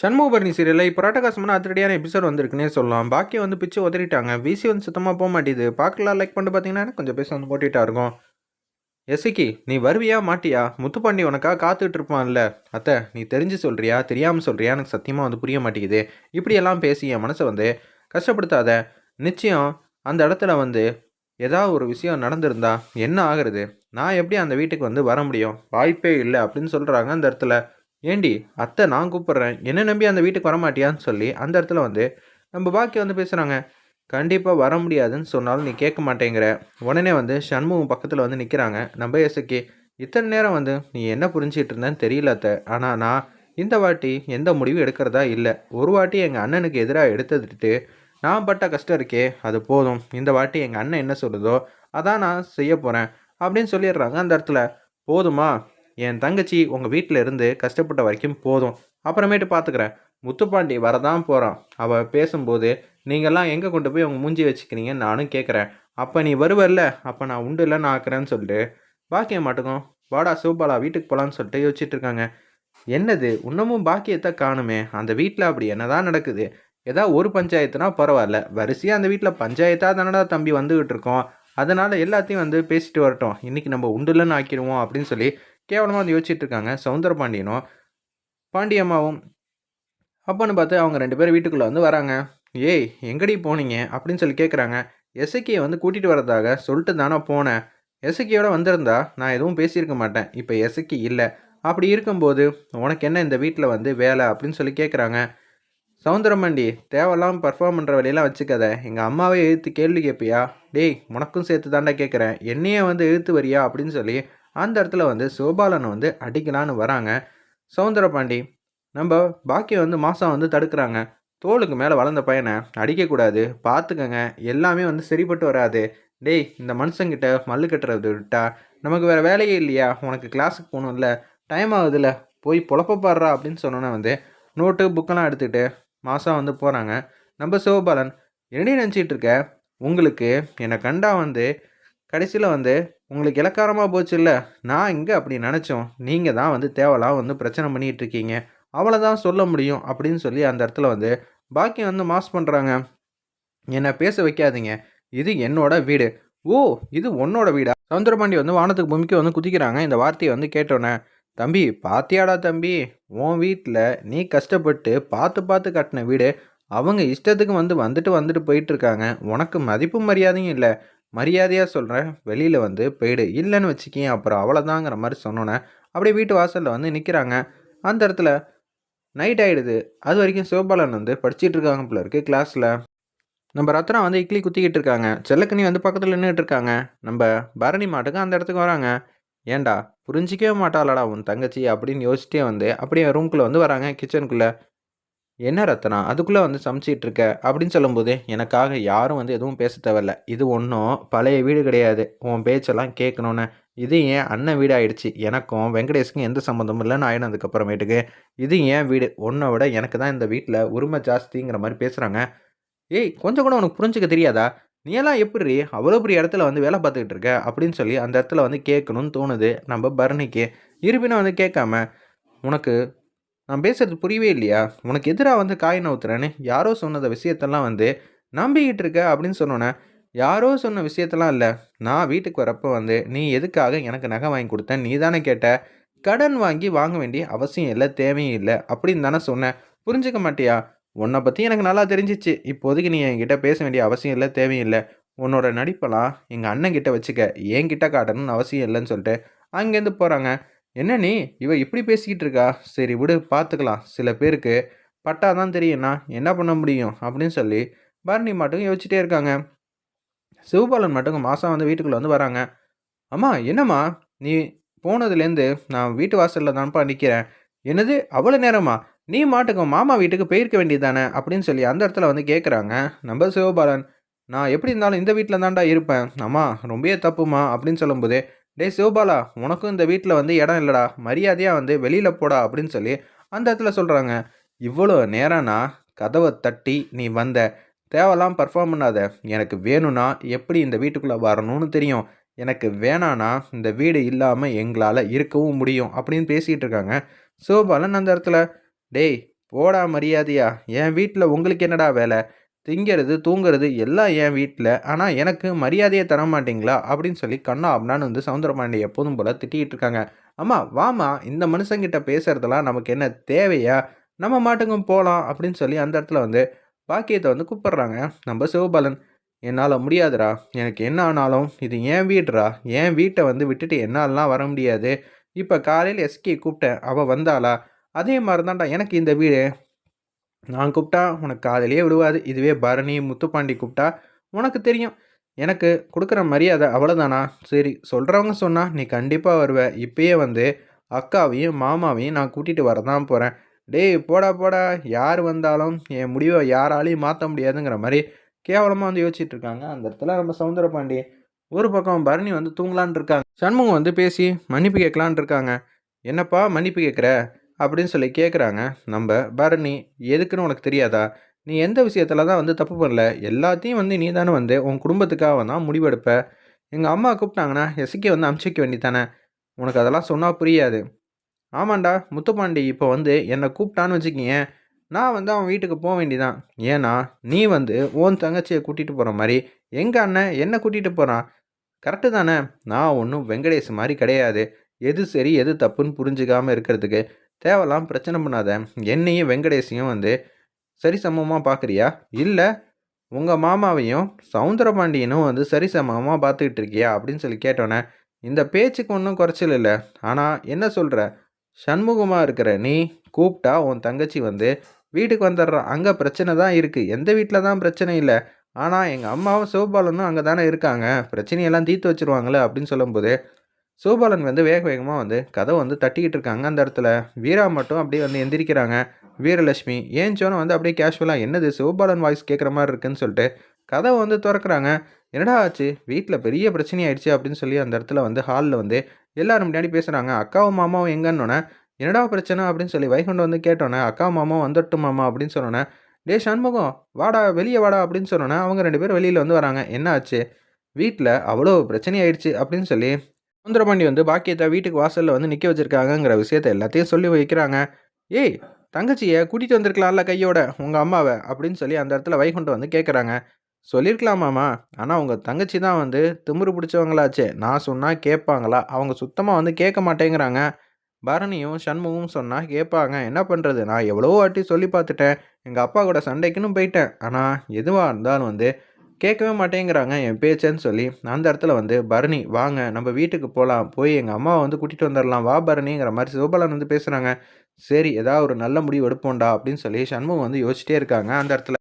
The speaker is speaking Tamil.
சண்முகபரணி சீரியலில் இப்போ ராட்டகாசமான அதிரடியான எபிசோட் வந்திருக்குன்னே சொல்லலாம். பாக்கி வந்து பிச்சு உதறிட்டாங்க. விசி வந்து சுத்தமாக போக மாட்டேது பார்க்கலாம் லைக் பண்ணிட்டு பார்த்தீங்கன்னா கொஞ்சம் பேச வந்து போட்டுட்டா இருக்கும். எசிக்கி நீ வருவியா மாட்டியா? முத்துப்பாண்டி உனக்காக காத்துட்டு இருப்பான்ல. அத்தை நீ தெரிஞ்சு சொல்றியா தெரியாமல் சொல்றியா? எனக்கு சத்தியமாக வந்து புரிய மாட்டேங்குது. இப்படியெல்லாம் பேசி என் மனசை வந்து கஷ்டப்படுத்தாத. நிச்சயம் அந்த இடத்துல வந்து ஏதாவது ஒரு விஷயம் நடந்திருந்தா என்ன ஆகுறது? நான் எப்படி அந்த வீட்டுக்கு வந்து வர முடியும்? வாய்ப்பே இல்லை அப்படின்னு சொல்கிறாங்க அந்த இடத்துல. ஏண்டி அத்தை நான் கூப்பிட்றேன். என்ன நம்பி அந்த வீட்டுக்கு வர மாட்டியான்னு சொல்லி அந்த இடத்துல வந்து நம்ம பாக்கி வந்து பேசுகிறாங்க கண்டிப்பாக வர முடியாதுன்னு சொன்னாலும் நீ கேட்க மாட்டேங்கிற. உடனே வந்து சண்முகம் பக்கத்தில் வந்து நிற்கிறாங்க நம்ம எசுக்கி இத்தனை நேரம் வந்து நீ என்ன புரிஞ்சிட்டு இருந்தேன்னு தெரியல அத்தை. ஆனால் நான் இந்த வாட்டி எந்த முடிவும் எடுக்கிறதா இல்லை. ஒரு வாட்டி எங்கள் அண்ணனுக்கு எதிராக எடுத்துட்டு நான் பட்ட கஷ்டம் இருக்கே அது போதும். இந்த வாட்டி எங்கள் அண்ணன் என்ன சொல்லுதோ அதான் நான் செய்ய போகிறேன் அப்படின்னு சொல்லிடுறாங்க அந்த இடத்துல. போதுமா? என் தங்கச்சி உங்கள் வீட்டில் இருந்து கஷ்டப்பட்ட வரைக்கும் போதும். அப்புறமேட்டு பார்த்துக்கிறேன் முத்துப்பாண்டி வரதான் போகிறான் அவள் பேசும்போது நீங்கள்லாம் எங்கே கொண்டு போய் உங்கள் மூஞ்சி வச்சுக்கிறீங்கன்னு நானும் கேட்குறேன் அப்போ நீ வருவல்ல? அப்போ நான் உண்டு இல்லை நான் ஆக்குறேன்னு சொல்லிட்டு. பாக்கியம் மாட்டுக்கும். வாடா சிவபாலா வீட்டுக்கு போகலான்னு சொல்லிட்டு யோசிச்சுட்டு இருக்காங்க. என்னது? இன்னமும் பாக்கியத்தை காணுமே? அந்த வீட்டில் அப்படி என்னதான் நடக்குது? ஏதாவது ஒரு பஞ்சாயத்துனா பரவாயில்ல. வரிசையாக அந்த வீட்டில் பஞ்சாயத்தாக தானடா தம்பி வந்துக்கிட்டு இருக்கோம். அதனால் எல்லாத்தையும் வந்து பேசிட்டு வரட்டும். இன்றைக்கி நம்ம உண்டுலன்னு ஆக்கிடுவோம் அப்படின்னு சொல்லி கேவலமாக வந்து யோசிச்சுட்டு இருக்காங்க. சவுந்தர பாண்டியனும் பாண்டியம்மாவும். அப்போன்னு பார்த்து அவங்க ரெண்டு பேரும் வீட்டுக்குள்ளே வந்து வராங்க. ஏய் எங்கடி போனீங்க? அப்படின்னு சொல்லி கேட்குறாங்க எசக்கியை வந்து கூட்டிகிட்டு வரதாக சொல்லிட்டு தானே போனேன். எசக்கியோட வந்திருந்தா நான் எதுவும் பேசியிருக்க மாட்டேன். இப்போ எசக்கி இல்லை. அப்படி இருக்கும்போது உனக்கு என்ன இந்த வீட்டில் வந்து வேலை? அப்படின்னு சொல்லி கேட்குறாங்க சவுந்தரமண்டி தேவையில்லாமல் பர்ஃபார்ம் பண்ணுற வழியெல்லாம் வச்சுக்காத. எங்கள் அம்மாவே எழுத்து கேள்வி கேட்பியா டேய் உனக்கும் சேர்த்து தாண்டா கேட்குறேன் என்னையே வந்து எழுத்து வரியா? அப்படின்னு சொல்லி அந்த இடத்துல வந்து சிவபாலனை வந்து அடிக்கலான்னு வராங்க. சவுந்தரபாண்டி நம்ம பாக்கியம் வந்து மாதம் வந்து தடுக்கிறாங்க. தோளுக்கு மேலே வளர்ந்த பையனை அடிக்கக்கூடாது. பார்த்துக்கங்க எல்லாமே வந்து சரிப்பட்டு வராது. டேய் இந்த மனுஷங்கிட்ட மல்லு கட்டுறது விட்டா நமக்கு வேறு வேலையே இல்லையா? உனக்கு கிளாஸுக்கு போகணும்ல. டைம் ஆகுதுல்ல போய் பொழப்ப பாடுறா அப்படின்னு சொன்னோன்னே வந்து நோட்டு புக்கெல்லாம் எடுத்துக்கிட்டு மாதம் வந்து போகிறாங்க நம்ம சிவபாலன் என்னடி நினச்சிட்டு இருக்க? உங்களுக்கு என்னை கண்டா வந்து கடைசியில் வந்து உங்களுக்கு இலக்காரமாக போச்சு இல்லை நான் இங்கே அப்படி நினச்சோம். நீங்கள் தான் வந்து தேவலாம் வந்து பிரச்சனை பண்ணிகிட்டு இருக்கீங்க. அவளை தான் சொல்ல முடியும் அப்படின்னு சொல்லி அந்த இடத்துல வந்து பாக்கியம் வந்து மாஸ் பண்ணுறாங்க என்னை பேச வைக்காதீங்க. இது என்னோட வீடு. ஓ இது உன்னோட வீடா? சவுந்தரபாண்டி வந்து வானத்துக்கு பூமிக்கு வந்து குதிக்கிறாங்க. இந்த வார்த்தையை வந்து கேட்டோன்னே தம்பி பாத்தியாடா தம்பி? உன் வீட்டில் நீ கஷ்டப்பட்டு பார்த்து பார்த்து கட்டின வீடு. அவங்க இஷ்டத்துக்கு வந்து வந்துட்டு வந்துட்டு போயிட்டுருக்காங்க உனக்கு மதிப்பு மரியாதையும் இல்லை. மரியாதையாக சொல்கிறேன் வெளியில் வந்து போயிடு இல்லைன்னு வச்சுக்கிங்க அப்புறம் அவ்வளோதாங்கிற மாதிரி சொன்னோன்னே அப்படியே வீட்டு வாசலில் வந்து நிற்கிறாங்க அந்த இடத்துல நைட் ஆகிடுது அது வரைக்கும் சிவபாலன் வந்து படிச்சுட்டு இருக்காங்க போல இருக்குது கிளாஸில் நம்ம ரத்னா வந்து இட்லி குத்திக்கிட்டு இருக்காங்க. செல்லக்கனி வந்து பக்கத்தில் நின்றுட்டு இருக்காங்க. நம்ம பரணி மாட்டுக்கு அந்த இடத்துக்கு வராங்க. ஏண்டா புரிஞ்சிக்கவே மாட்டாளடா உன் தங்கச்சி அப்படின்னு யோசிச்சிட்டே வந்து அப்படியே ரூம்குள்ளே வந்து வராங்க கிச்சனுக்குள்ளே என்ன ரத்தனா அதுக்குள்ளே வந்து சமைச்சிட்டு இருக்க? அப்படின்னு சொல்லும்போது எனக்காக யாரும் வந்து எதுவும் பேச தேவையில்ல. இது ஒன்றும் பழைய வீடு கிடையாது. உன் பேச்செல்லாம் கேட்கணுன்னு இது ஏன் அண்ணன் வீடு ஆயிடுச்சு எனக்கும் வெங்கடேஷுக்கும் எந்த சம்மந்தமும் இல்லைன்னு ஆயினதுக்கப்புறமேட்டுக்கு இது ஏன் வீடு? ஒன்றை விட எனக்கு தான் இந்த வீட்டில் உரிமை ஜாஸ்திங்கிற மாதிரி பேசுகிறாங்க ஏய் கொஞ்சம் கூட உனக்கு புரிஞ்சுக்க தெரியாதா? நீ எல்லாம் எப்படி அவ்வளோ பெரிய இடத்துல வந்து வேலை பார்த்துக்கிட்டு இருக்க? அப்படின்னு சொல்லி அந்த இடத்துல வந்து கேட்கணும்னு தோணுது நம்ம பரணிக்கு. இருப்பினும் வந்து கேட்காம உனக்கு நான் பேசுறது புரியவே இல்லையா? உனக்கு எதிராக வந்து காய் நவுத்துறேன்னு யாரோ சொன்னத விஷயத்தெல்லாம் வந்து நம்பிக்கிட்டு இருக்க அப்படின்னு சொன்னோன்னே யாரோ சொன்ன விஷயத்தெல்லாம் இல்லை. நான் வீட்டுக்கு வரப்போ வந்து நீ எதுக்காக எனக்கு நகை வாங்கி கொடுத்த? நீ தானே கேட்ட? கடன் வாங்கி வாங்க வேண்டிய அவசியம் இல்லை தேவையும் இல்லை அப்படின்னு தானே சொன்னேன். புரிஞ்சுக்க மாட்டியா? உன்னை பற்றி எனக்கு நல்லா தெரிஞ்சிச்சு. இப்போதைக்கு நீ என்கிட்ட பேச வேண்டிய அவசியம் இல்லை தேவையில்லை உன்னோட நடிப்பெல்லாம் எங்கள் அண்ணன் கிட்ட வச்சுக்க. என்கிட்ட காட்டணும்னு அவசியம் இல்லைன்னு சொல்லிட்டு அங்கேருந்து போகிறாங்க என்ன நீ? இவ இப்படி பேசிக்கிட்டு இருக்கா? சரி விடு பார்த்துக்கலாம் சில பேருக்கு பட்டா தான் தெரியும்னா என்ன பண்ண முடியும்? அப்படின்னு சொல்லி பரணி மட்டும் யோசிச்சுட்டே இருக்காங்க. சிவபாலன் மட்டும் மாதம் வந்து வீட்டுக்குள்ளே வந்து வராங்க. அம்மா என்னம்மா? நீ போனதுலேருந்து நான் வீட்டு வாசலில் தான்ப்பா நிற்கிறேன் என்னது? அவ்வளோ நேரமா? நீ மாட்டுக்கு மாமா வீட்டுக்கு போயிருக்க வேண்டியது தானே அப்படின்னு சொல்லி அந்த இடத்துல வந்து கேட்குறாங்க நம்ம சிவபாலன் நான் எப்படி இருந்தாலும் இந்த வீட்டில் தான்டா இருப்பேன். அம்மா ரொம்பவே தப்புமா? அப்படின்னு சொல்லும்போது டேய் சிவபாலா உனக்கும் இந்த வீட்டில் வந்து இடம் இல்லைடா. மரியாதையாக வந்து வெளியில் போடா அப்படின்னு சொல்லி அந்த இடத்துல சொல்கிறாங்க இவ்வளோ நேரம்னா கதவை தட்டி நீ வந்த. தேவைலாம் பர்ஃபார்ம் பண்ணாத. எனக்கு வேணும்னா எப்படி இந்த வீட்டுக்குள்ளே வரணும்னு தெரியும். எனக்கு வேணான்னா இந்த வீடு இல்லாமல் எங்களால் இருக்கவும் முடியும் அப்படின்னு பேசிகிட்டு இருக்காங்க சிவபாலன் அந்த இடத்துல. டேய் போடா மரியாதையா. என் வீட்டில் உங்களுக்கு என்னடா வேலை? திங்கிறது தூங்குறது எல்லாம் என் வீட்டில் ஆனால் எனக்கு மரியாதையை தர மாட்டீங்களா? அப்படின்னு சொல்லி கண்ணா அப்படின்னு வந்து சவுந்தரபாண்டி எப்போதும் போல் திட்டிகிட்டு இருக்காங்க. அம்மா வாமா இந்த மனுஷங்கிட்ட பேசுறதெல்லாம் நமக்கு என்ன தேவையா? நம்ம மாட்டுக்கும் போகலாம் அப்படின்னு சொல்லி அந்த இடத்துல வந்து பாக்கியத்தை வந்து கூப்பிட்றாங்க. நம்ம சிவபாலன் என்னால் முடியாதுடா. எனக்கு என்ன ஆனாலும் இது என் வீடுடா. என் வீட்டை வந்து விட்டுட்டு என்னாலலாம் வர முடியாது. இப்போ காலையில் எஸ்கே கூப்பிட்டேன். அவள் வந்தாளா? அதே மாதிரி தான்டா எனக்கு இந்த வீடு. நான் கூப்பிட்டா உனக்கு காதலியே விடுவாது. இதுவே பரணி முத்துப்பாண்டி கூப்பிட்டா உனக்கு தெரியும். எனக்கு கொடுக்குற மரியாதை அவ்வளோதானா சரி சொல்கிறவங்க சொன்னால் நீ கண்டிப்பாக வருவ. இப்பயே வந்து அக்காவையும் மாமாவையும் நான் கூட்டிகிட்டு வரதான் போகிறேன் டேய் போடா போடா. யார் வந்தாலும் என் முடிவை யாராலையும் மாற்ற முடியாதுங்கிற மாதிரி கேவலமாக வந்து யோசிச்சுட்டு இருக்காங்க. அந்த இடத்துல நம்ம சவுந்தரபாண்டி. ஒரு பக்கம் பரணி வந்து தூங்கலான் இருக்காங்க. சண்முகம் வந்து பேசி மன்னிப்பு கேட்கலான் இருக்காங்க. என்னப்பா மன்னிப்பு கேட்குற? அப்படின்னு சொல்லி கேட்குறாங்க. நம்ம பரணி எதுக்குன்னு உனக்கு தெரியாதா? நீ எந்த விஷயத்தில் தான் வந்து தப்பு பண்ணல? எல்லாத்தையும் வந்து நீ தானே வந்து உன் குடும்பத்துக்காக தான் முடிவெடுப்ப? எங்கள் அம்மா கூப்பிட்டாங்கன்னா எசக்கி வந்து அமுச்சிக்க வேண்டித்தானே உனக்கு அதெல்லாம் சொன்னால் புரியாது. ஆமாண்டா முத்துப்பாண்டி இப்போ வந்து என்னை கூப்பிட்டான்னு வச்சுக்கிங்க நான் வந்து அவன் வீட்டுக்கு போக வேண்டிதான் ஏன்னா நீ வந்து ஓன் தங்கச்சியை கூட்டிகிட்டு போகிற மாதிரி எங்கள் அண்ணன் என்னை கூட்டிகிட்டு போகிறான் கரெக்டு தானே? நான் ஒன்றும் வெங்கடேஷ் மாதிரி கிடையாது. எது சரி எது தப்புன்னு புரிஞ்சுக்காமல் இருக்கிறதுக்கு தேவைலாம் பிரச்சனை பண்ணாத. என்னையும் வெங்கடேஷையும் வந்து சரி சமமாக பார்க்குறியா இல்லை உங்கள் மாமாவையும் சவுந்தரபாண்டியனும் வந்து சரி சமமாக பார்த்துக்கிட்டு இருக்கியா? அப்படின்னு சொல்லி கேட்டோன்னே இந்த பேச்சுக்கு ஒன்றும் குறைச்சல் இல்லை. ஆனால் என்ன சொல்கிற சண்முகமாக இருக்கிற நீ கூப்பிட்டா உன் தங்கச்சி வந்து வீட்டுக்கு வந்துடுறான் அங்கே பிரச்சனை தான் இருக்குது எந்த வீட்டில் தான் பிரச்சனை இல்லை. ஆனால் எங்கள் அம்மாவும் சிவபாலனும் அங்கே தானே இருக்காங்க. பிரச்சனையெல்லாம் தீர்த்து வச்சுருவாங்களே அப்படின்னு சொல்லும்போது சிவபாலன் வந்து வேக வேகமாக வந்து கதவை வந்து தட்டிக்கிட்டு இருக்காங்க. அந்த இடத்துல வீரா மட்டும் அப்படியே வந்து எந்திரிக்கிறாங்க. வீரலட்சுமி ஏஞ்சோன்னு வந்து அப்படியே கேஷுவலாக என்னது? சிவபாலன் வாய்ஸ் கேட்குற மாதிரி இருக்குன்னு சொல்லிட்டு கதவை வந்து திறக்கிறாங்க. என்னடா ஆச்சு? வீட்டில் பெரிய பிரச்சனை ஆயிடுச்சு அப்படின்னு சொல்லி அந்த இடத்துல வந்து ஹாலில் வந்து எல்லாரும் முன்னாடி பேசுகிறாங்க அக்காவும் மாமாவும் எங்கன்னொன்னே என்னடா பிரச்சனை? அப்படின்னு சொல்லி வைகுண்டம் வந்து கேட்டோன்னே அக்கா மாமா வந்துட்டும் மாமா அப்படின்னு சொன்னோன்னே டே சண்முகம் வாடா வெளியே வாடா அப்படின்னு சொன்னோன்னே அவங்க ரெண்டு பேரும் வெளியில் வந்து வராங்க. என்ன ஆச்சு? வீட்டில் அவ்வளோ பிரச்சனை ஆயிடுச்சு அப்படின்னு சொல்லி சுந்தரபாண்டி வந்து பாக்கியத்தை வீட்டுக்கு வாசலில் வந்து நிற்க வச்சுருக்காங்கங்கிற விஷயத்த எல்லாத்தையும் சொல்லி வைக்கிறாங்க. ஏய் தங்கச்சியை கூட்டிகிட்டு வந்திருக்கலாம்ல கையோட உங்கள் அம்மாவை? அப்படின்னு சொல்லி அந்த இடத்துல வைகுண்டம் வந்து கேட்குறாங்க சொல்லியிருக்கலாமாம்மா ஆனால் உங்கள் தங்கச்சி தான் வந்து திமிரு பிடிச்சவங்களாச்சே. நான் சொன்னால் கேட்பாங்களா? அவங்க சுத்தமாக வந்து கேட்க மாட்டேங்கிறாங்க. பரணியும் சண்முகமும் சொன்னால் கேட்பாங்க. என்ன பண்ணுறது நான் எவ்வளோ வாட்டி சொல்லி பார்த்துட்டேன். எங்கள் அப்பா கூட சண்டைக்குன்னு போயிட்டேன். ஆனால் எதுவாக இருந்தாலும் வந்து கேட்கவே மாட்டேங்கிறாங்க. என் பேச்சேன்னு சொல்லி அந்த இடத்துல வந்து பரணி வாங்க. நம்ம வீட்டுக்கு போகலாம் போய் எங்கள் அம்மாவை வந்து கூட்டிகிட்டு வந்துடலாம் வா பரணிங்கிற மாதிரி சிவபாலன் வந்து பேசுகிறாங்க சரி ஏதாவது ஒரு நல்ல முடிவு எடுப்போம்டா. அப்படின்னு சொல்லி சண்முகம் வந்து யோசிச்சிட்டே இருக்காங்க அந்த இடத்துல.